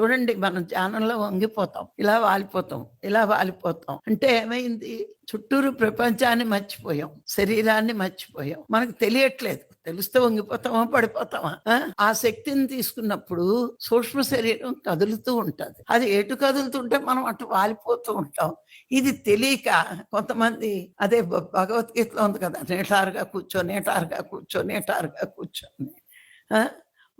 చూడండి మనం ధ్యానంలో వంగిపోతాం ఇలా వాలిపోతాం ఇలా వాలిపోతాం. అంటే ఏమైంది? చుట్టూరు ప్రపంచాన్ని మర్చిపోయాం శరీరాన్ని మర్చిపోయాం. మనకు తెలియట్లేదు తెలిస్తే వంగిపోతామా పడిపోతామా? ఆ? శక్తిని తీసుకున్నప్పుడు సూక్ష్మ శరీరం కదులుతూ ఉంటుంది. అది ఎటు కదులుతుంటే మనం అటు వాలిపోతూ ఉంటాం. ఇది తెలియక కొంతమంది అదే భ- భగవద్గీతలో ఉంది కదా నేటారుగా కూర్చో నేటారుగా కూర్చో నేటారుగా కూర్చొని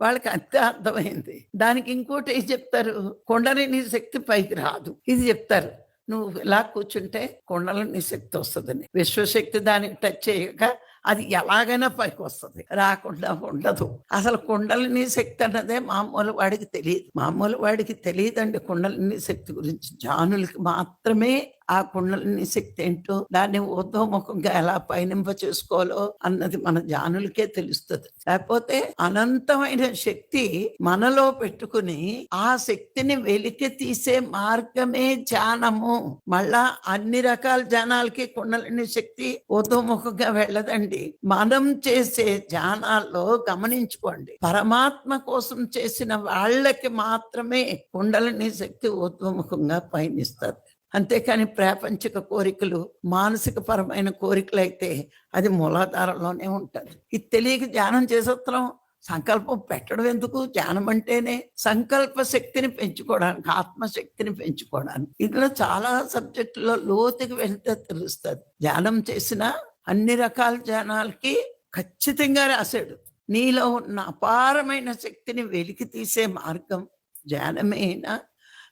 వాళ్ళకి అంతే అర్థమైంది. దానికి ఇంకోటి ఏం చెప్తారు? కొండలిని శక్తి పైకి రాదు. ఇది చెప్తారు. నువ్వు ఇలా కూర్చుంటే కొండలని శక్తి వస్తుందని. విశ్వశక్తి దానికి టచ్ చేయక అది ఎలాగైనా పైకి వస్తుంది. రాకుండా ఉండదు. అసలు కుండలిని శక్తి అన్నదే మామూలు వాడికి తెలియదు. మామూలు వాడికి తెలియదండి కుండలిని శక్తి గురించి. జానులకి మాత్రమే ఆ కుండలిని శక్తి ఏంటో దాన్ని ఊర్ధ్వముఖంగా ఎలా పయనింప చేసుకోవాలో అన్నది మన జానులకే తెలుస్తుంది. లేకపోతే అనంతమైన శక్తి మనలో పెట్టుకుని ఆ శక్తిని వెలికి తీసే మార్గమే ధ్యానము మళ్ళా అన్ని రకాల ధ్యానాలకి కుండలిని శక్తి ఊర్ధ్వముఖంగా వెళ్ళదండి. మనం చేసే ధ్యానాల్లో గమనించుకోండి. పరమాత్మ కోసం చేసిన వాళ్ళకి మాత్రమే కుండలిని శక్తి ఉద్వముఖంగా పయనిస్తారు అంతేకాని ప్రాపంచిక కోరికలు మానసిక పరమైన కోరికలు అయితే అది మూలాధారంలోనే ఉంటుంది. ఇది తెలియక ధ్యానం చేసేస్తున్నాం సంకల్పం పెట్టడం ఎందుకు? ధ్యానం అంటేనే సంకల్ప శక్తిని పెంచుకోవడానికి ఆత్మశక్తిని పెంచుకోవడానికి. ఇందులో చాలా సబ్జెక్టులో లోతుకి వెళ్తే తెలుస్తుంది. ధ్యానం చేసిన అన్ని రకాల ధ్యానాలకి ఖచ్చితంగా రాశాడు. నీలో ఉన్న అపారమైన శక్తిని వెలికి తీసే మార్గం ధ్యానమేనా?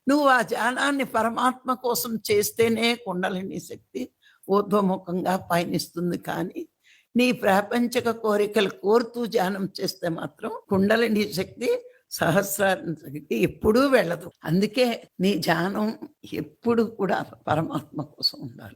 నువ్వు ఆ ధ్యానాన్ని పరమాత్మ కోసం చేస్తేనే కుండలిని శక్తి ఊర్ధ్వముఖంగా పయనిస్తుంది. కానీ నీ ప్రాపంచిక కోరికలు కోరుతూ ధ్యానం చేస్తే మాత్రం కుండలిని శక్తి సహస్రారం శక్తి ఎప్పుడూ వెళ్ళదు. అందుకే నీ ధ్యానం ఎప్పుడు కూడా పరమాత్మ కోసం ఉండాలి.